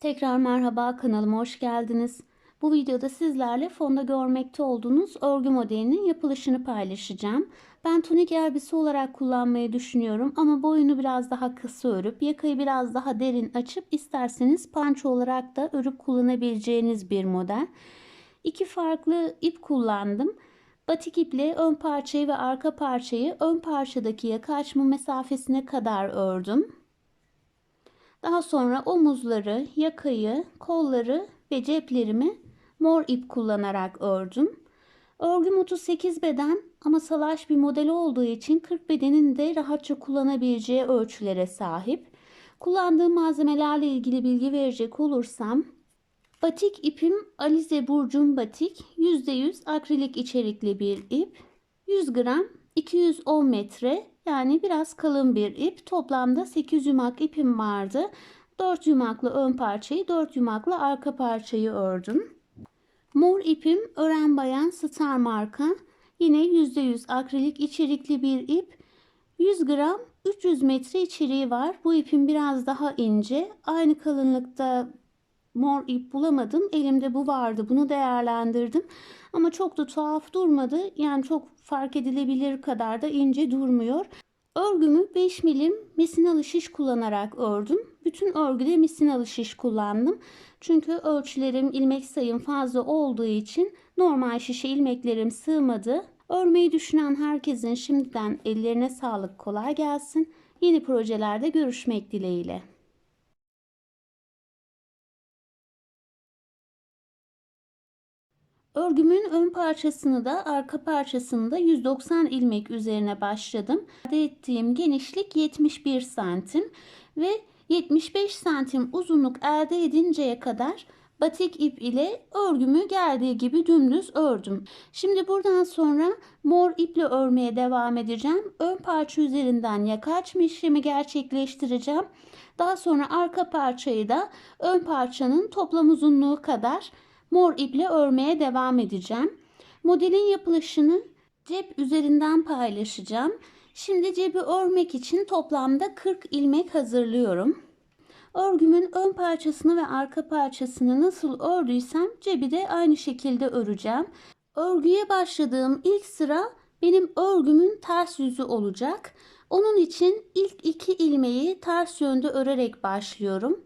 Tekrar merhaba kanalıma hoş geldiniz. Bu videoda sizlerle fonda görmekte olduğunuz örgü modelinin yapılışını paylaşacağım. Ben tunik elbise olarak kullanmayı düşünüyorum ama boyunu biraz daha kısa örüp yakayı biraz daha derin açıp isterseniz panço olarak da örüp kullanabileceğiniz bir model. İki farklı ip kullandım. Batik iple ön parçayı ve arka parçayı ön parçadaki yaka açma mesafesine kadar ördüm. Daha sonra omuzları, yakayı, kolları ve ceplerimi mor ip kullanarak ördüm. Örgüm 38 beden ama salaş bir model olduğu için 40 bedenin de rahatça kullanabileceği ölçülere sahip. Kullandığım malzemelerle ilgili bilgi verecek olursam batik ipim Alize Burcun batik %100 akrilik içerikli bir ip 100 gram 210 metre yani biraz kalın bir ip. Toplamda 8 yumak ipim vardı. 4 yumaklı ön parçayı 4 yumaklı arka parçayı ördüm. Mor ipim Ören Bayan Star marka. Yine %100 akrilik içerikli bir ip. 100 gram 300 metre içeriği var. Bu ipin biraz daha ince. Aynı kalınlıkta mor ip bulamadım. Elimde bu vardı. Bunu değerlendirdim. Ama çok da tuhaf durmadı. Yani çok fark edilebilir kadar da ince durmuyor. Örgümü 5 milim misinalı şiş kullanarak ördüm. Bütün örgüde misinalı şiş kullandım. Çünkü ölçülerim, ilmek sayım fazla olduğu için normal şişe ilmeklerim sığmadı. Örmeyi düşünen herkesin şimdiden ellerine sağlık, kolay gelsin. Yeni projelerde görüşmek dileğiyle. Örgümün ön parçasını da arka parçasını da 190 ilmek üzerine başladım. Elde ettiğim genişlik 71 santim ve 75 santim uzunluk elde edinceye kadar batik ip ile örgümü geldiği gibi dümdüz ördüm. Şimdi buradan sonra mor iple örmeye devam edeceğim. Ön parça üzerinden yaka işlemi gerçekleştireceğim. Daha sonra arka parçayı da ön parçanın toplam uzunluğu kadar mor iple örmeye devam edeceğim. Modelin yapılışını cep üzerinden paylaşacağım. Şimdi cebi örmek için toplamda 40 ilmek hazırlıyorum. Örgümün ön parçasını ve arka parçasını nasıl ördüysem cebi de aynı şekilde öreceğim. Örgüye başladığım ilk sıra benim örgümün ters yüzü olacak. Onun için ilk iki ilmeği ters yönde örerek başlıyorum.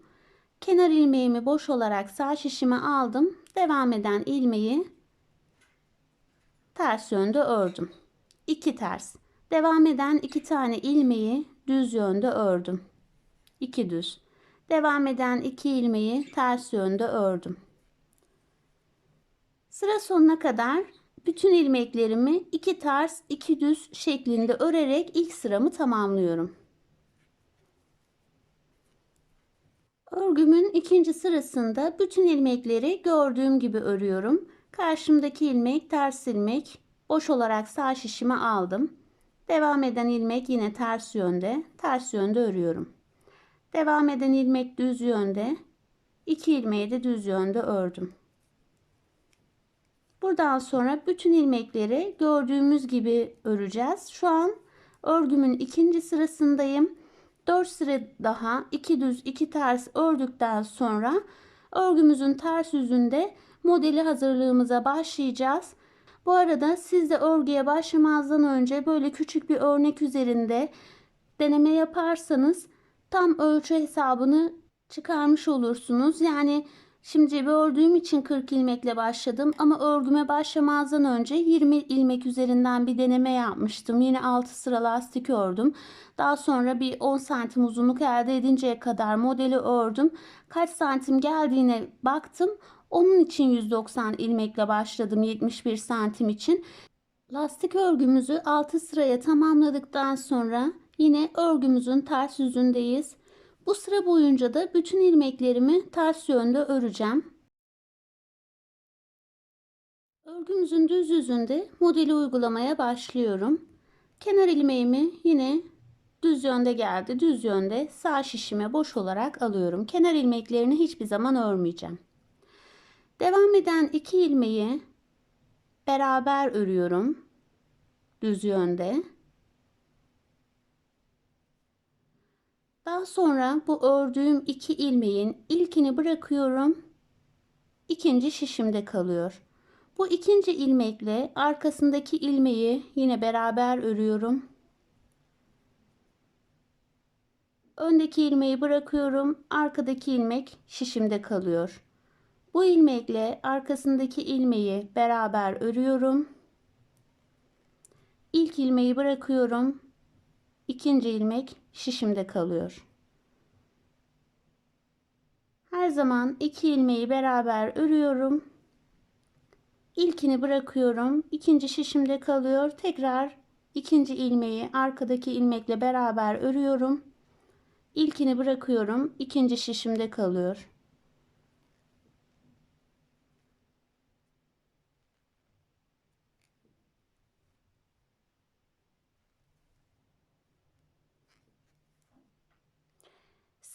Kenar ilmeğimi boş olarak sağ şişime aldım. Devam eden ilmeği ters yönde ördüm. 2 ters. Devam eden iki tane ilmeği düz yönde ördüm. 2 düz. Devam eden iki ilmeği ters yönde ördüm. Sıra sonuna kadar bütün ilmeklerimi iki ters iki düz şeklinde örerek ilk sıramı tamamlıyorum. Örgümün ikinci sırasında bütün ilmekleri gördüğüm gibi örüyorum. Karşımdaki ilmek ters ilmek boş olarak sağ şişime aldım. Devam eden ilmek yine ters yönde, ters yönde örüyorum. Devam eden ilmek düz yönde, iki ilmeği de düz yönde ördüm. Buradan sonra bütün ilmekleri gördüğümüz gibi öreceğiz. Şu an örgümün ikinci sırasındayım. 4 sıra daha 2 düz 2 ters ördükten sonra örgümüzün ters yüzünde modeli hazırlığımıza başlayacağız. Bu arada siz de örgüye başlamazdan önce böyle küçük bir örnek üzerinde deneme yaparsanız tam ölçü hesabını çıkarmış olursunuz. Yani Şimdi ördüğüm için 40 ilmekle başladım ama örgüme başlamazdan önce 20 ilmek üzerinden bir deneme yapmıştım. Yine 6 sıra lastik ördüm. Daha sonra bir 10 santim uzunluk elde edinceye kadar modeli ördüm. Kaç santim geldiğine baktım. Onun için 190 ilmekle başladım 71 santim için. Lastik örgümüzü 6 sıraya tamamladıktan sonra yine örgümüzün ters yüzündeyiz. Bu sıra boyunca da bütün ilmeklerimi ters yönde öreceğim. Örgümüzün düz yüzünde modeli uygulamaya başlıyorum. Kenar ilmeğimi yine düz yönde geldi. Düz yönde sağ şişime boş olarak alıyorum. Kenar ilmeklerini hiçbir zaman örmeyeceğim. Devam eden iki ilmeği beraber örüyorum. Düz yönde. Daha sonra bu ördüğüm iki ilmeğin ilkini bırakıyorum. İkinci şişimde kalıyor. Bu ikinci ilmekle arkasındaki ilmeği yine beraber örüyorum. Öndeki ilmeği bırakıyorum. Arkadaki ilmek şişimde kalıyor. Bu ilmekle arkasındaki ilmeği beraber örüyorum. İlk ilmeği bırakıyorum. İkinci ilmek şişimde kalıyor. Her zaman iki ilmeği beraber örüyorum. İlkini bırakıyorum. İkinci şişimde kalıyor. Tekrar ikinci ilmeği arkadaki ilmekle beraber örüyorum. İlkini bırakıyorum. ikinci şişimde kalıyor.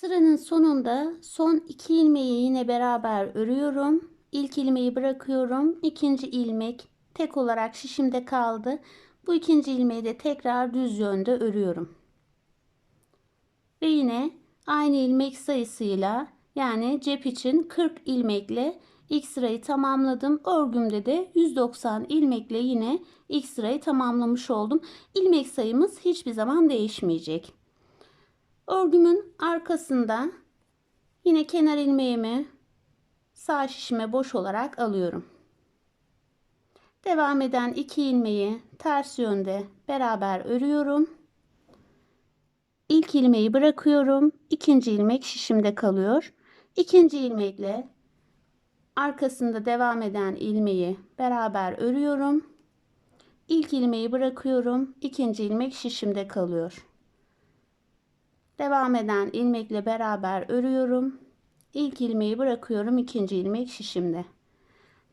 Sıranın sonunda son iki ilmeği yine beraber örüyorum. İlk ilmeği bırakıyorum. İkinci ilmek tek olarak şişimde kaldı. Bu ikinci ilmeği de tekrar düz yönde örüyorum. Ve yine aynı ilmek sayısıyla yani cep için 40 ilmekle ilk sırayı tamamladım. Örgümde de 190 ilmekle yine ilk sırayı tamamlamış oldum. İlmek sayımız hiçbir zaman değişmeyecek. Örgümün arkasında yine kenar ilmeğimi sağ şişime boş olarak alıyorum. Devam eden iki ilmeği ters yönde beraber örüyorum. İlk ilmeği bırakıyorum. İkinci ilmek şişimde kalıyor. İkinci ilmekle arkasında devam eden ilmeği beraber örüyorum. İlk ilmeği bırakıyorum. İkinci ilmek şişimde kalıyor. Devam eden ilmekle beraber örüyorum. İlk ilmeği bırakıyorum. ikinci ilmek şişimde.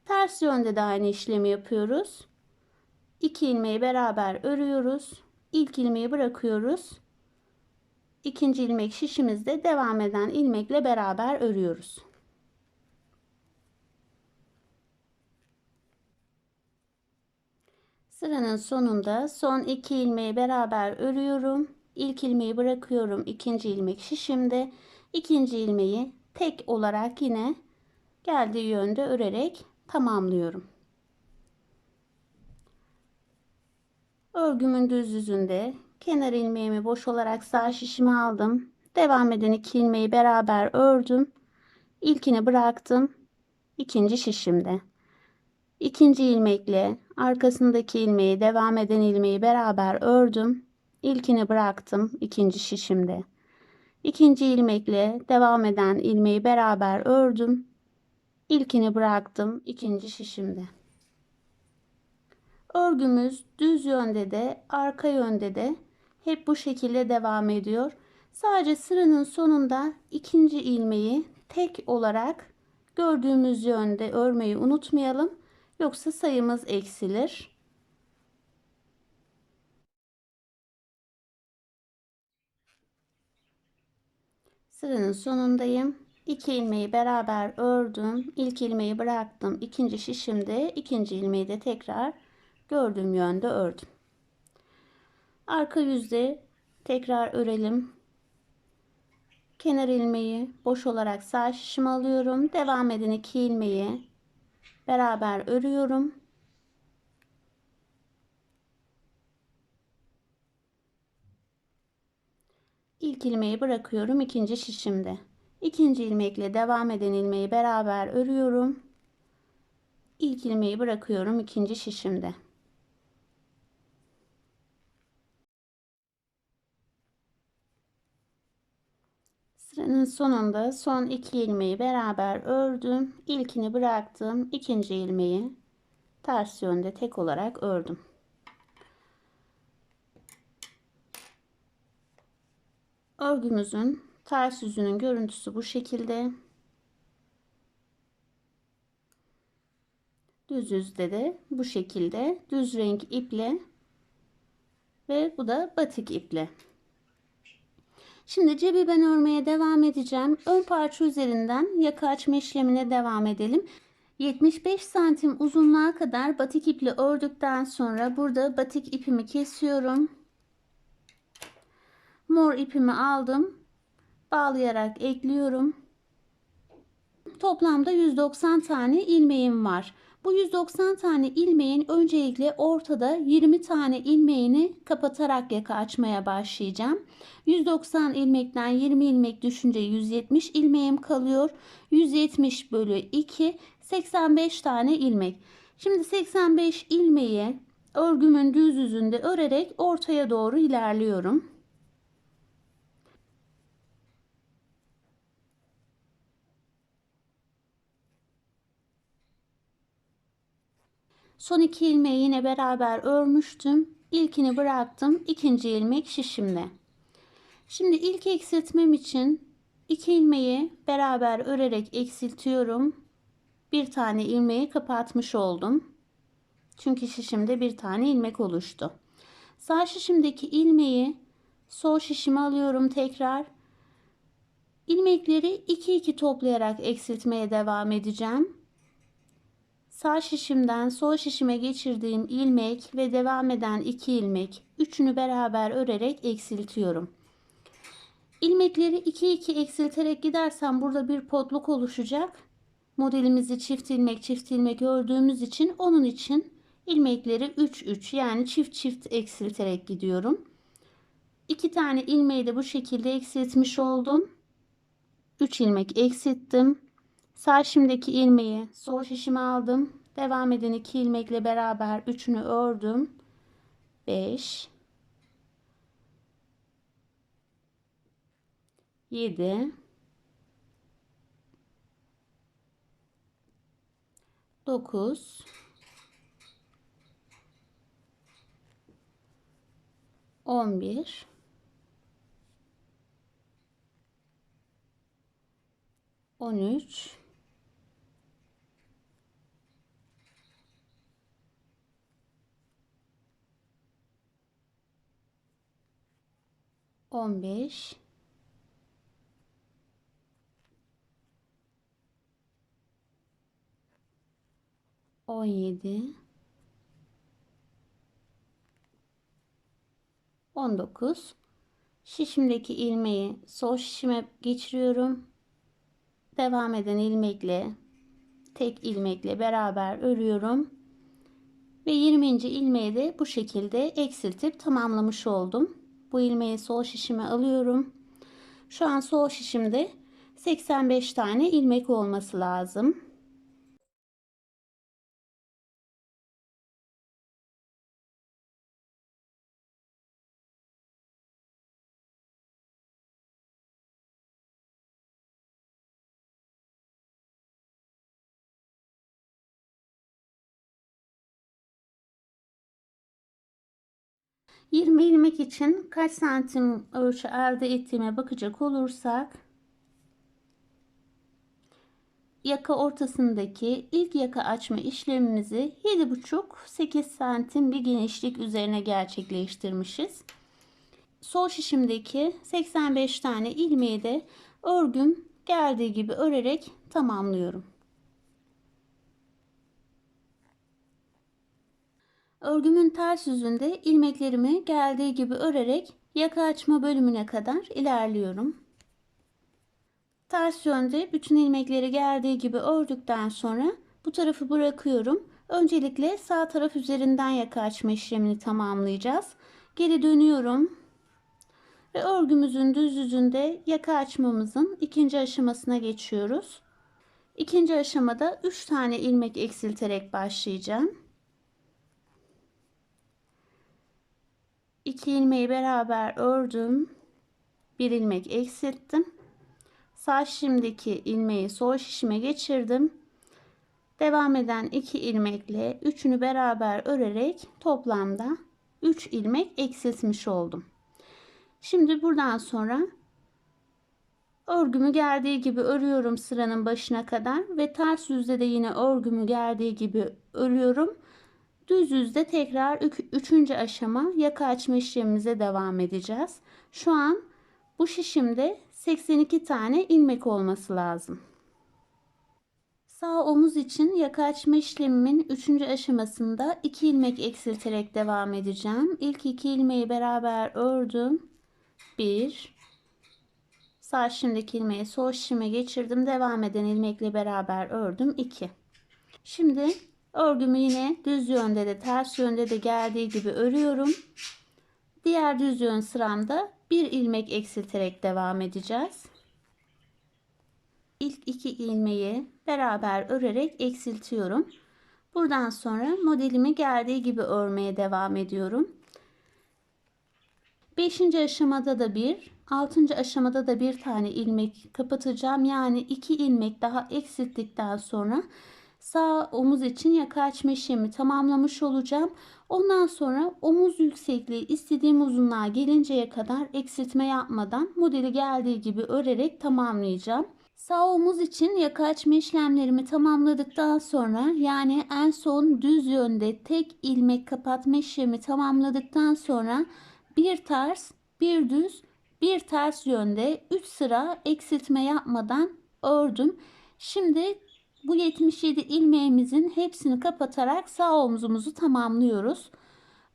Ters yönde de aynı işlemi yapıyoruz. İki ilmeği beraber örüyoruz. İlk ilmeği bırakıyoruz. İkinci ilmek şişimizde devam eden ilmekle beraber örüyoruz. Sıranın sonunda son iki ilmeği beraber örüyorum. İlk ilmeği bırakıyorum. ikinci ilmek şişimde. ikinci ilmeği tek olarak yine geldiği yönde örerek tamamlıyorum. Örgümün düz yüzünde kenar ilmeğimi boş olarak sağ şişime aldım. Devam eden iki ilmeği beraber ördüm. İlkini bıraktım. ikinci şişimde. İkinci ilmekle arkasındaki ilmeği devam eden ilmeği beraber ördüm. İlkini bıraktım ikinci şişimde. İkinci ilmekle devam eden ilmeği beraber ördüm. İlkini bıraktım ikinci şişimde. Örgümüz düz yönde de arka yönde de hep bu şekilde devam ediyor. Sadece sıranın sonunda ikinci ilmeği tek olarak gördüğümüz yönde örmeyi unutmayalım. Yoksa sayımız eksilir. Sıranın sonundayım. 2 ilmeği beraber ördüm. İlk ilmeği bıraktım. İkinci şişimde ikinci ilmeği de tekrar gördüğüm yönde ördüm. Arka yüzde tekrar örelim. Kenar ilmeği boş olarak sağ şişime alıyorum. Devam eden iki ilmeği beraber örüyorum. İlk ilmeği bırakıyorum ikinci şişimde. İkinci ilmekle devam eden ilmeği beraber örüyorum. İlk ilmeği bırakıyorum ikinci şişimde. Sıranın sonunda son iki ilmeği beraber ördüm. İlkini bıraktım. ikinci ilmeği ters yönde tek olarak ördüm. Örgümüzün ters yüzünün görüntüsü bu şekilde. Düz yüzde de bu şekilde düz renk iple ve bu da batik iple. Şimdi cebi ben örmeye devam edeceğim. Ön parça üzerinden yaka açma işlemine devam edelim. 75 santim uzunluğa kadar batik iple ördükten sonra burada batik ipimi kesiyorum. Mor ipimi aldım. bağlayarak ekliyorum. Toplamda 190 tane ilmeğim var. Bu 190 tane ilmeğin öncelikle ortada 20 tane ilmeğini kapatarak yaka açmaya başlayacağım. 190 ilmekten 20 ilmek düşünce 170 ilmeğim kalıyor. 170 bölü 2 85 tane ilmek. Şimdi 85 ilmeği örgümün düz yüzünde örerek ortaya doğru ilerliyorum. Son iki ilmeği yine beraber örmüştüm. İlkini bıraktım. İkinci ilmek şişimde. Şimdi ilk eksiltmem için iki ilmeği beraber örerek eksiltiyorum. Bir tane ilmeği kapatmış oldum. Çünkü şişimde bir tane ilmek oluştu. Sağ şişimdeki ilmeği sol şişime alıyorum tekrar. İlmekleri 2 2 toplayarak eksiltmeye devam edeceğim. Sağ şişimden sol şişime geçirdiğim ilmek ve devam eden iki ilmek üçünü beraber örerek eksiltiyorum. İlmekleri 2 2 eksilterek gidersem burada bir potluk oluşacak. Modelimizi çift ilmek çift ilmek ördüğümüz için onun için ilmekleri 3 3 yani çift çift eksilterek gidiyorum. 2 tane ilmeği de bu şekilde eksiltmiş oldum. 3 ilmek eksilttim. Sağ şimdiki ilmeği sol şişime aldım. Devam eden iki ilmekle beraber üçünü ördüm. 5 7 9 11 13 15 17 19 şişimdeki ilmeği sol şişime geçiriyorum. Devam eden ilmekle tek ilmekle beraber örüyorum. Ve 20. ilmeği de bu şekilde eksiltip tamamlamış oldum bu ilmeği sol şişime alıyorum. Şu an sol şişimde 85 tane ilmek olması lazım Yirmi ilmek için kaç santim ölçü elde ettiğime bakacak olursak yaka ortasındaki ilk yaka açma işlemimizi 7,5-8 santim bir genişlik üzerine gerçekleştirmişiz. Sol şişimdeki 85 tane ilmeği de örgüm geldiği gibi örerek tamamlıyorum. Örgümün ters yüzünde ilmeklerimi geldiği gibi örerek yaka açma bölümüne kadar ilerliyorum. Ters yönde bütün ilmekleri geldiği gibi ördükten sonra bu tarafı bırakıyorum. Öncelikle sağ taraf üzerinden yaka açma işlemini tamamlayacağız. Geri dönüyorum. Ve örgümüzün düz yüzünde yaka açmamızın ikinci aşamasına geçiyoruz. İkinci aşamada 3 tane ilmek eksilterek başlayacağım. 2 ilmeği beraber ördüm. Bir ilmek eksilttim. Sağ şişimdeki ilmeği sol şişime geçirdim. Devam eden 2 ilmekle üçünü beraber örerek toplamda 3 ilmek eksiltmiş oldum. Şimdi buradan sonra örgümü geldiği gibi örüyorum sıranın başına kadar ve ters yüzde de yine örgümü geldiği gibi örüyorum. Düz yüzde tekrar üçüncü aşama yaka açma işlemimize devam edeceğiz. Şu an bu şişimde 82 tane ilmek olması lazım. Sağ omuz için yaka açma işlemimin 3. aşamasında 2 ilmek eksilterek devam edeceğim. İlk 2 ilmeği beraber ördüm. 1 Sağ şişimdeki ilmeği sol şişime geçirdim. Devam eden ilmekle beraber ördüm. 2. Şimdi örgümü yine düz yönde de ters yönde de geldiği gibi örüyorum. Diğer düz yön sıramda bir ilmek eksilterek devam edeceğiz. İlk iki ilmeği beraber örerek eksiltiyorum. Buradan sonra modelimi geldiği gibi örmeye devam ediyorum. Beşinci aşamada da bir, altıncı aşamada da bir tane ilmek kapatacağım. Yani iki ilmek daha eksilttikten sonra sağ omuz için yaka açma işlemi tamamlamış olacağım. Ondan sonra omuz yüksekliği istediğim uzunluğa gelinceye kadar eksiltme yapmadan modeli geldiği gibi örerek tamamlayacağım. Sağ omuz için yaka açma işlemlerimi tamamladıktan sonra yani en son düz yönde tek ilmek kapatma işlemi tamamladıktan sonra bir ters, bir düz, bir ters yönde 3 sıra eksiltme yapmadan ördüm. Şimdi bu 77 ilmeğimizin hepsini kapatarak sağ omzumuzu tamamlıyoruz.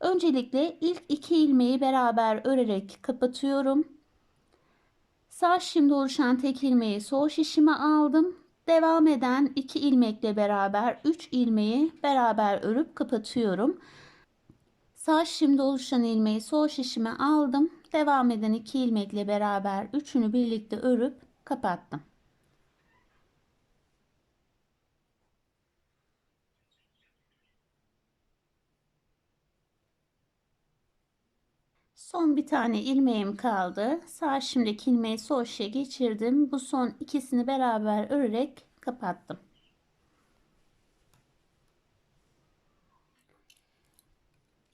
Öncelikle ilk iki ilmeği beraber örerek kapatıyorum. Sağ şişimde oluşan tek ilmeği sol şişime aldım. Devam eden iki ilmekle beraber 3 ilmeği beraber örüp kapatıyorum. Sağ şişimde oluşan ilmeği sol şişime aldım. Devam eden iki ilmekle beraber üçünü birlikte örüp kapattım. Son bir tane ilmeğim kaldı. Sağ şimdiki ilmeği sol şişe geçirdim. Bu son ikisini beraber örerek kapattım.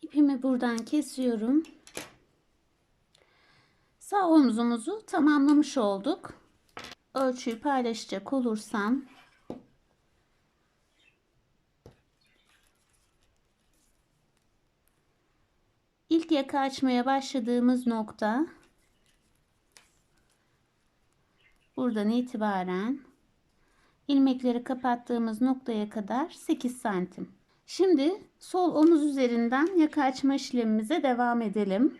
İpimi buradan kesiyorum. Sağ omzumuzu tamamlamış olduk. Ölçüyü paylaşacak olursam ilk yaka açmaya başladığımız nokta buradan itibaren ilmekleri kapattığımız noktaya kadar 8 santim. Şimdi sol omuz üzerinden yaka açma işlemimize devam edelim.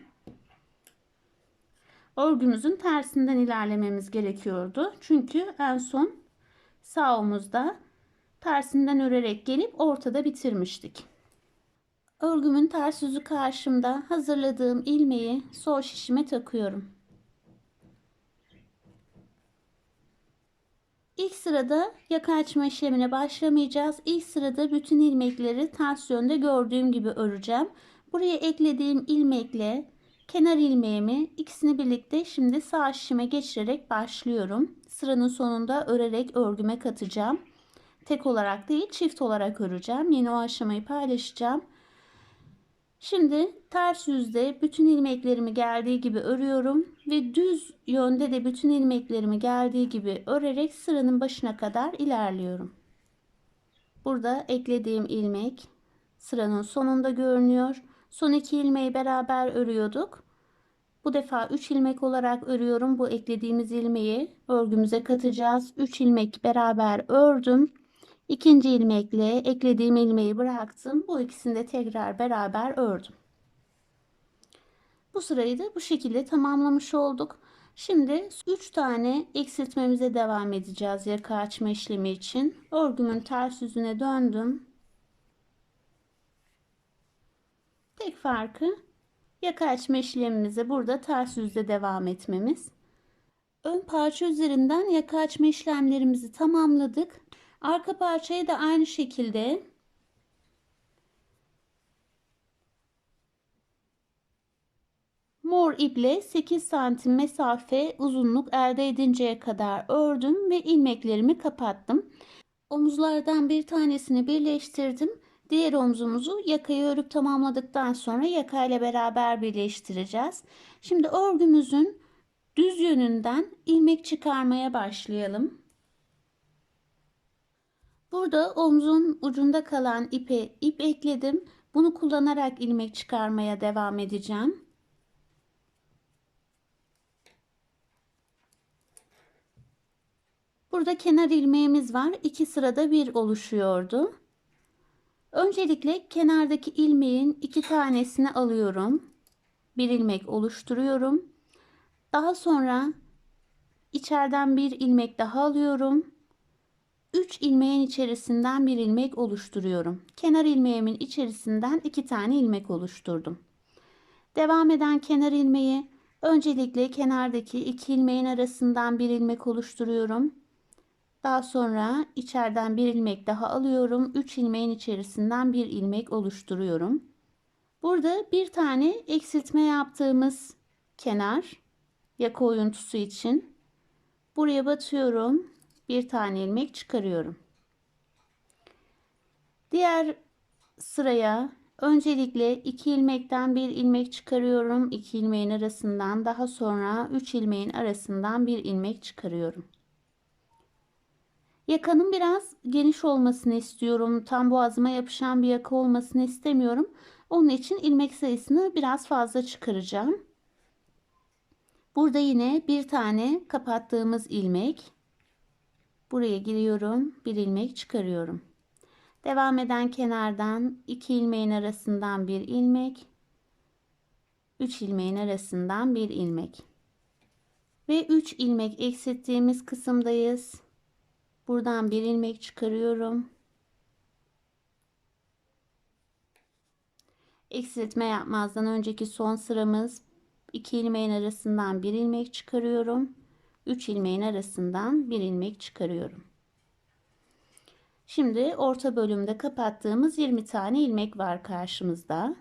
Örgümüzün tersinden ilerlememiz gerekiyordu. Çünkü en son sağ omuzda tersinden örerek gelip ortada bitirmiştik. Örgümün ters yüzü karşımda hazırladığım ilmeği sol şişime takıyorum. İlk sırada yaka açma işlemine başlamayacağız. İlk sırada bütün ilmekleri ters yönde gördüğüm gibi öreceğim. Buraya eklediğim ilmekle kenar ilmeğimi ikisini birlikte şimdi sağ şişime geçirerek başlıyorum. Sıranın sonunda örerek örgüme katacağım. Tek olarak değil çift olarak öreceğim. Yine o aşamayı paylaşacağım. Şimdi ters yüzde bütün ilmeklerimi geldiği gibi örüyorum ve düz yönde de bütün ilmeklerimi geldiği gibi örerek sıranın başına kadar ilerliyorum. Burada eklediğim ilmek sıranın sonunda görünüyor. Son iki ilmeği beraber örüyorduk. Bu defa 3 ilmek olarak örüyorum. Bu eklediğimiz ilmeği örgümüze katacağız. 3 ilmek beraber ördüm. İkinci ilmekle eklediğim ilmeği bıraktım. Bu ikisini de tekrar beraber ördüm. Bu sırayı da bu şekilde tamamlamış olduk. Şimdi 3 tane eksiltmemize devam edeceğiz yaka açma işlemi için. Örgümün ters yüzüne döndüm. Tek farkı yaka açma işlemimize burada ters yüzde devam etmemiz. Ön parça üzerinden yaka açma işlemlerimizi tamamladık. Arka parçayı da aynı şekilde mor iple 8 santim mesafe uzunluk elde edinceye kadar ördüm ve ilmeklerimi kapattım. Omuzlardan bir tanesini birleştirdim. Diğer omzumuzu yakayı örüp tamamladıktan sonra yakayla beraber birleştireceğiz. Şimdi örgümüzün düz yönünden ilmek çıkarmaya başlayalım. Burada omzun ucunda kalan ipe ip ekledim. Bunu kullanarak ilmek çıkarmaya devam edeceğim. Burada kenar ilmeğimiz var. İki sırada bir oluşuyordu. Öncelikle kenardaki ilmeğin iki tanesini alıyorum. Bir ilmek oluşturuyorum. Daha sonra içeriden bir ilmek daha alıyorum. 3 ilmeğin içerisinden bir ilmek oluşturuyorum. Kenar ilmeğimin içerisinden 2 tane ilmek oluşturdum. Devam eden kenar ilmeği öncelikle kenardaki 2 ilmeğin arasından bir ilmek oluşturuyorum. Daha sonra içeriden bir ilmek daha alıyorum. 3 ilmeğin içerisinden bir ilmek oluşturuyorum. Burada bir tane eksiltme yaptığımız kenar yaka oyuntusu için buraya batıyorum. Bir tane ilmek çıkarıyorum. Diğer sıraya öncelikle 2 ilmekten bir ilmek çıkarıyorum. 2 ilmeğin arasından daha sonra 3 ilmeğin arasından bir ilmek çıkarıyorum. Yakanın biraz geniş olmasını istiyorum. Tam boğazıma yapışan bir yaka olmasını istemiyorum. Onun için ilmek sayısını biraz fazla çıkaracağım. Burada yine bir tane kapattığımız ilmek. Buraya giriyorum. Bir ilmek çıkarıyorum. Devam eden kenardan iki ilmeğin arasından bir ilmek. üç ilmeğin arasından bir ilmek. Ve 3 ilmek eksilttiğimiz kısımdayız. Buradan bir ilmek çıkarıyorum. Eksiltme yapmazdan önceki son sıramız 2 ilmeğin arasından bir ilmek çıkarıyorum. 3 ilmeğin arasından bir ilmek çıkarıyorum. Şimdi orta bölümde kapattığımız 20 tane ilmek var karşımızda.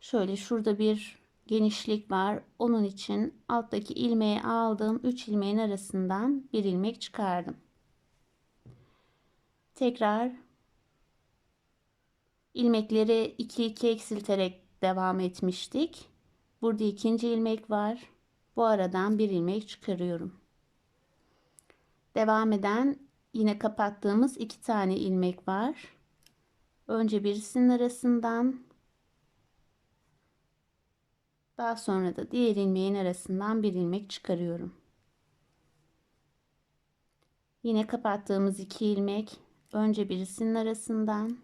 Şöyle şurada bir genişlik var. Onun için alttaki ilmeği aldım. 3 ilmeğin arasından bir ilmek çıkardım. Tekrar ilmekleri 2 2 eksilterek devam etmiştik. Burada ikinci ilmek var. Bu aradan bir ilmek çıkarıyorum. Devam eden yine kapattığımız iki tane ilmek var. Önce birisinin arasından daha sonra da diğer ilmeğin arasından bir ilmek çıkarıyorum. Yine kapattığımız iki ilmek önce birisinin arasından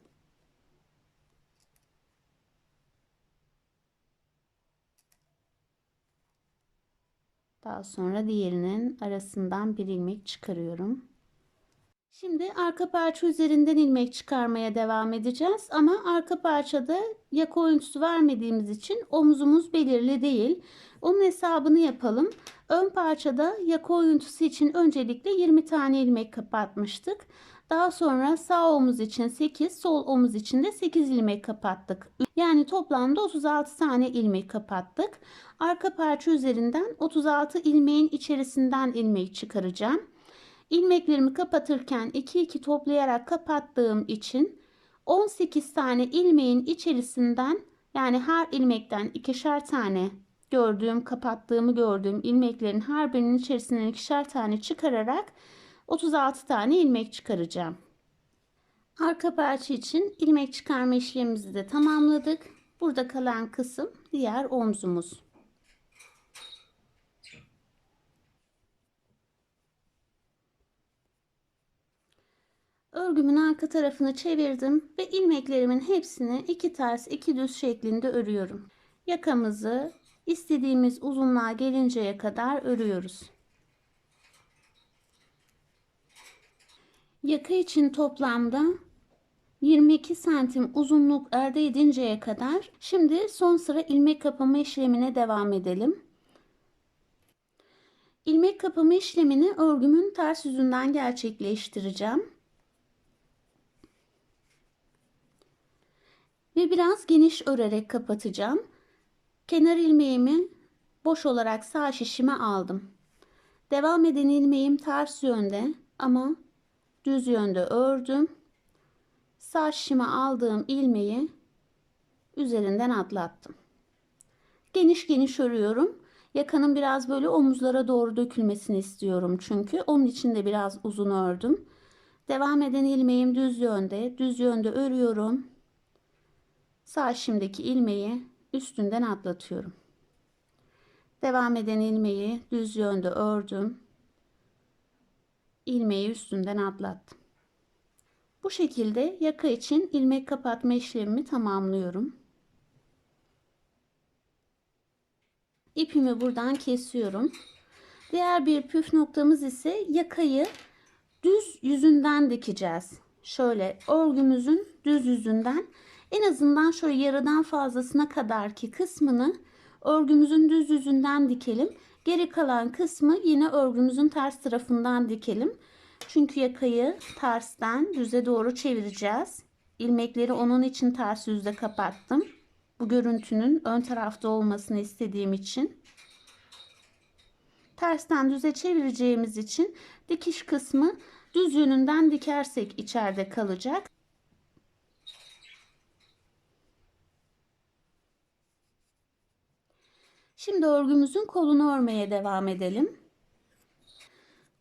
Daha sonra diğerinin arasından bir ilmek çıkarıyorum. Şimdi arka parça üzerinden ilmek çıkarmaya devam edeceğiz ama arka parçada yaka oyuntusu vermediğimiz için omuzumuz belirli değil. Onun hesabını yapalım. Ön parçada yaka oyuntusu için öncelikle 20 tane ilmek kapatmıştık. Daha sonra sağ omuz için 8, sol omuz için de 8 ilmek kapattık. Yani toplamda 36 tane ilmek kapattık. Arka parça üzerinden 36 ilmeğin içerisinden ilmek çıkaracağım. İlmeklerimi kapatırken 2 2 toplayarak kapattığım için 18 tane ilmeğin içerisinden yani her ilmekten ikişer tane gördüğüm kapattığımı gördüğüm ilmeklerin her birinin içerisinden ikişer tane çıkararak 36 tane ilmek çıkaracağım. Arka parça için ilmek çıkarma işlemimizi de tamamladık. Burada kalan kısım diğer omzumuz. Örgümün arka tarafını çevirdim ve ilmeklerimin hepsini iki ters iki düz şeklinde örüyorum. Yakamızı istediğimiz uzunluğa gelinceye kadar örüyoruz. Yaka için toplamda 22 santim uzunluk elde edinceye kadar şimdi son sıra ilmek kapama işlemine devam edelim. İlmek kapama işlemini örgümün ters yüzünden gerçekleştireceğim. Ve biraz geniş örerek kapatacağım. Kenar ilmeğimi boş olarak sağ şişime aldım. Devam eden ilmeğim ters yönde ama düz yönde ördüm. Sağ şişime aldığım ilmeği üzerinden atlattım. Geniş geniş örüyorum. Yakanın biraz böyle omuzlara doğru dökülmesini istiyorum çünkü. Onun için de biraz uzun ördüm. Devam eden ilmeğim düz yönde. Düz yönde örüyorum. Sağ şimdiki ilmeği üstünden atlatıyorum. Devam eden ilmeği düz yönde ördüm ilmeği üstünden atlattım. Bu şekilde yaka için ilmek kapatma işlemimi tamamlıyorum. İpimi buradan kesiyorum. Diğer bir püf noktamız ise yakayı düz yüzünden dikeceğiz. Şöyle örgümüzün düz yüzünden en azından şöyle yarıdan fazlasına kadar ki kısmını örgümüzün düz yüzünden dikelim. Geri kalan kısmı yine örgümüzün ters tarafından dikelim. Çünkü yakayı tersten düze doğru çevireceğiz. İlmekleri onun için ters yüzde kapattım. Bu görüntünün ön tarafta olmasını istediğim için. Tersten düze çevireceğimiz için dikiş kısmı düz yönünden dikersek içeride kalacak. Şimdi örgümüzün kolunu örmeye devam edelim.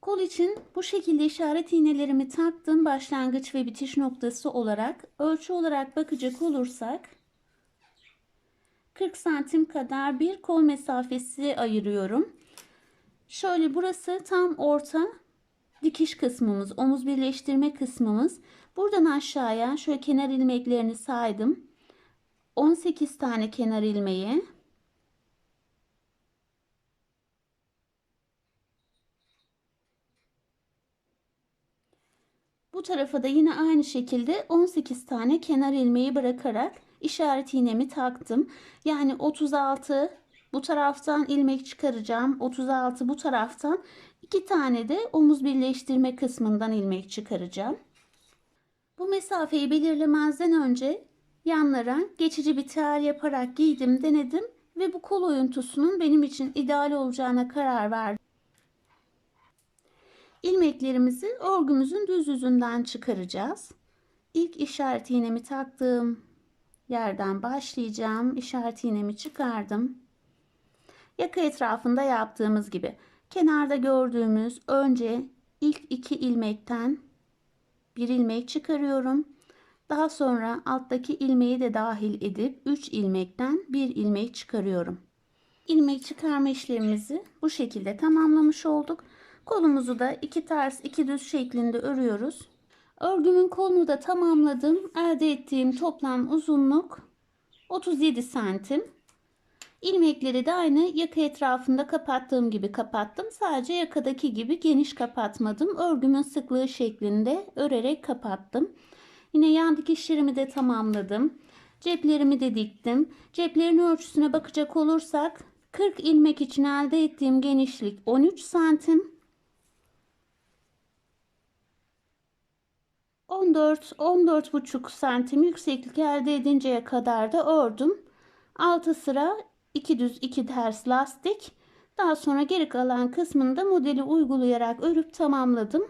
Kol için bu şekilde işaret iğnelerimi taktım başlangıç ve bitiş noktası olarak. Ölçü olarak bakacak olursak 40 santim kadar bir kol mesafesi ayırıyorum. Şöyle burası tam orta dikiş kısmımız, omuz birleştirme kısmımız. Buradan aşağıya şöyle kenar ilmeklerini saydım. 18 tane kenar ilmeği. Bu tarafa da yine aynı şekilde 18 tane kenar ilmeği bırakarak işaret iğnemi taktım. Yani 36 bu taraftan ilmek çıkaracağım. 36 bu taraftan. 2 tane de omuz birleştirme kısmından ilmek çıkaracağım. Bu mesafeyi belirlemezden önce yanlara geçici bir tel yaparak giydim, denedim ve bu kol oyuntusunun benim için ideal olacağına karar verdim. İlmeklerimizi örgümüzün düz yüzünden çıkaracağız. İlk işaret iğnemi taktığım yerden başlayacağım. İşaret iğnemi çıkardım. Yaka etrafında yaptığımız gibi kenarda gördüğümüz önce ilk iki ilmekten bir ilmek çıkarıyorum. Daha sonra alttaki ilmeği de dahil edip 3 ilmekten bir ilmek çıkarıyorum. İlmek çıkarma işlemimizi bu şekilde tamamlamış olduk. Kolumuzu da iki ters iki düz şeklinde örüyoruz. Örgümün kolunu da tamamladım. Elde ettiğim toplam uzunluk 37 santim. İlmekleri de aynı yaka etrafında kapattığım gibi kapattım. Sadece yakadaki gibi geniş kapatmadım. Örgümün sıklığı şeklinde örerek kapattım. Yine yan dikişlerimi de tamamladım. Ceplerimi de diktim. Ceplerin ölçüsüne bakacak olursak 40 ilmek için elde ettiğim genişlik 13 santim. 14 14,5 santim yükseklik elde edinceye kadar da ördüm. 6 sıra 2 düz 2 ters lastik. Daha sonra geri kalan kısmında modeli uygulayarak örüp tamamladım.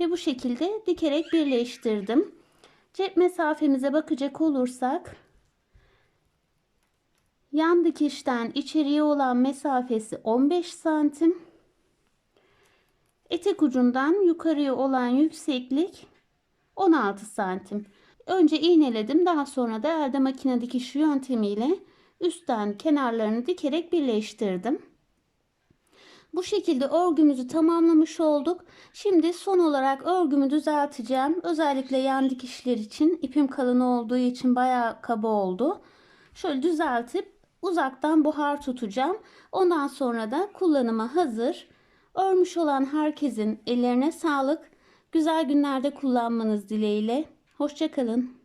Ve bu şekilde dikerek birleştirdim. Cep mesafemize bakacak olursak yan dikişten içeriye olan mesafesi 15 santim. Etek ucundan yukarıya olan yükseklik 16 santim. Önce iğneledim daha sonra da elde makine dikişi yöntemiyle üstten kenarlarını dikerek birleştirdim. Bu şekilde örgümüzü tamamlamış olduk. Şimdi son olarak örgümü düzelteceğim. Özellikle yan dikişler için ipim kalın olduğu için bayağı kaba oldu. Şöyle düzeltip uzaktan buhar tutacağım. Ondan sonra da kullanıma hazır. Örmüş olan herkesin ellerine sağlık. Güzel günlerde kullanmanız dileğiyle. Hoşçakalın.